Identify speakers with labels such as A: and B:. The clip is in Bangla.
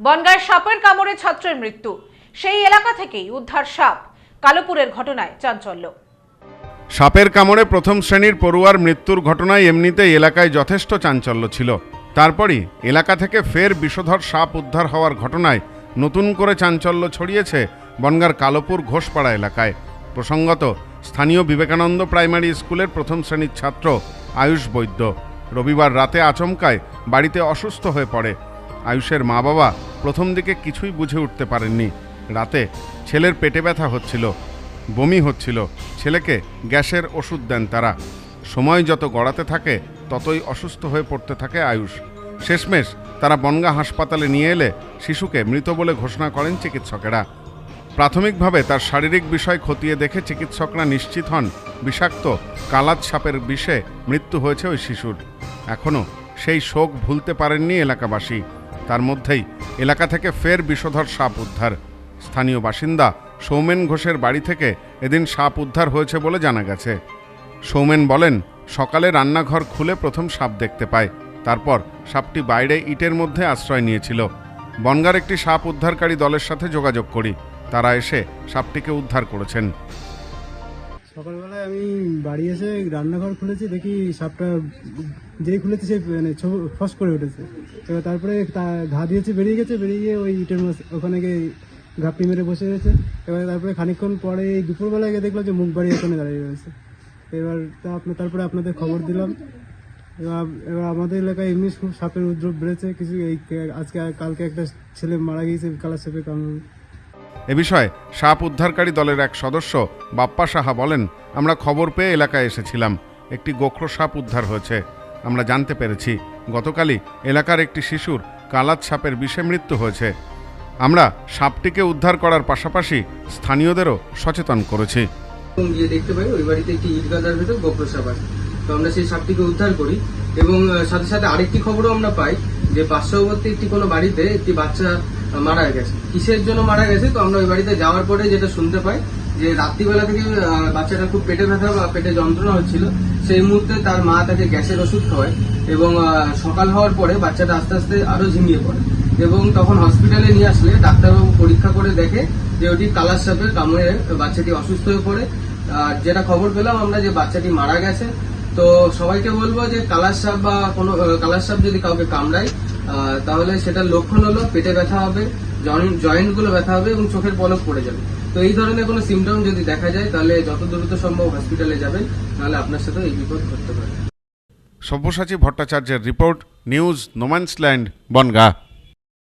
A: বনগাঁয় সাপের কামড়ে ছাত্রের মৃত্যু। সেই এলাকা থেকেই উদ্ধার সাপ। কালোপুরের ঘটনায় চাঞ্চল্য।
B: সাপের কামড়ে প্রথম শ্রেণির পড়ুয়ার মৃত্যুর ঘটনায় এমনিতেই এলাকায় যথেষ্ট চাঞ্চল্য ছিল। তারপরই এলাকা থেকে ফের বিষধর সাপ উদ্ধার হওয়ার ঘটনায় নতুন করে চাঞ্চল্য ছড়িয়েছে বনগার কালোপুর ঘোষপাড়া এলাকায়। প্রসঙ্গত, স্থানীয় বিবেকানন্দ প্রাইমারি স্কুলের প্রথম শ্রেণির ছাত্র আয়ুষ বৈদ্য। রবিবার রাতে আচমকায় বাড়িতে অসুস্থ হয়ে পড়ে। আয়ুষের মা বাবা প্রথম দিকে কিছুই বুঝে উঠতে পারেননি। রাতে ছেলের পেটে ব্যথা হচ্ছিল, বমি হচ্ছিল, ছেলেকে গ্যাসের ওষুধ দেন তারা। সময় যত গড়াতে থাকে, ততই অসুস্থ হয়ে পড়তে থাকে আয়ুষ। শেষমেশ তারা বনগা হাসপাতালে নিয়ে এলে শিশুকে মৃত বলে ঘোষণা করেন চিকিৎসকেরা। প্রাথমিকভাবে তার শারীরিক বিষয় খতিয়ে দেখে চিকিৎসকরা নিশ্চিত হন, বিষাক্ত কালাত সাপের বিষে মৃত্যু হয়েছে ওই শিশুর। এখনও সেই শোক ভুলতে পারেননি এলাকাবাসী। তার মধ্যেই এলাকা থেকে ফের বিষধর সাপ উদ্ধার। স্থানীয় বাসিন্দা সৌমেন ঘোষের বাড়ি থেকে এদিন সাপ উদ্ধার হয়েছে বলে জানা গেছে। সৌমেন বলেন, সকালে রান্নাঘর খুলে প্রথম সাপ দেখতে পায়। তারপর সাপটি বাইরে ইটের মধ্যে আশ্রয় নিয়েছিল। বনগার একটি সাপ উদ্ধারকারী দলের সাথে যোগাযোগ করি। তারা এসে সাপটিকে উদ্ধার করেছেন।
C: সকালবেলায় আমি বাড়ি এসে রান্নাঘর খুলেছি, দেখি সাপটা যেই খুলেছি সে মানে ফস করে উঠেছে। এবার তারপরে ঘা দিয়েছে, বেরিয়ে গেছে, বেরিয়ে গিয়ে ওই ইটের মাছ, ওখানে গিয়ে ঘাপটি মেরে বসে রয়েছে। এবার তারপরে খানিকক্ষণ পরে দুপুরবেলায় গিয়ে দেখলাম যে মুখ বাড়ি ওখানে দাঁড়িয়ে রয়েছে। এবার তা আপনার তারপরে আপনাদের খবর দিলাম। এবার এবার আমাদের এলাকায় এমনি খুব সাপের উদ্রব বেড়েছে, কিছু এই, আজকে, কালকে একটা ছেলে মারা গিয়েছে, কালার সাপের কামড়ে।
B: এ বিষয়ে সাপ উদ্ধারকারী দলের এক সদস্য বাপ্পা সাহা বলেন, আমরা খবর পেয়ে এলাকায় এসেছিলাম। একটি গোখরো সাপ উদ্ধার হয়েছে। আমরা জানতে পেরেছি, গতকালই এলাকার একটি শিশুর কালাত সাপের বিষে মৃত্যু হয়েছে। আমরা সাপটিকে উদ্ধার করার পাশাপাশি স্থানীয়দেরও সচেতন করেছি।
D: দেখতে পাই, ওই বাড়িতে একটি ইট ভেতর গোপ্র সাপ আছে। তো আমরা সেই সাপটিকে উদ্ধার করি এবং সাথে সাথে আরেকটি খবরও আমরা পাই যে পার্শ্ববর্তী একটি কোনো বাড়িতে একটি বাচ্চা মারা গেছে। কিসের জন্য মারা গেছে? তো আমরা ওই বাড়িতে যাওয়ার পরে যেটা শুনতে পাই, যে রাত্রিবেলা থেকে বাচ্চাটা খুব পেটে ব্যথা বা পেটে যন্ত্রণা হচ্ছিল, সেই মুহূর্তে তার মা তাকে গ্যাসের ওষুধ খাওয়ায় এবং সকাল হওয়ার পরে বাচ্চাটা আস্তে আস্তে আরও ঝিমিয়ে পড়ে এবং তখন হসপিটালে নিয়ে আসলে ডাক্তারবাবু পরীক্ষা করে দেখে যে ওটি কালার সাপের কামড়ে বাচ্চাটি অসুস্থ হয়ে পড়ে। আর যেটা খবর পেলাম আমরা যে বাচ্চাটি মারা গেছে। তো সবাইকে বলব যে কালার সাপ বা কোনো কালার সাপ যদি কাউকে কামড়ায় তাহলে সেটার লক্ষণ হলো পেটে ব্যথা হবে জয়েন্টগুলো ব্যথা হবে এবং চোখের পলক পড়ে যাবে। তো এই ধরনের কোনো সিমটম যদি দেখা যায়, তাহলে যত দ্রুত সম্ভব হসপিটালে যাবেন, নাহলে আপনার সাথে এই বিপদ ঘটতে পারে।
B: সব্যসাচী ভট্টাচার্যের রিপোর্ট নিউজ নোম্যান্সল্যান্ড বনগা।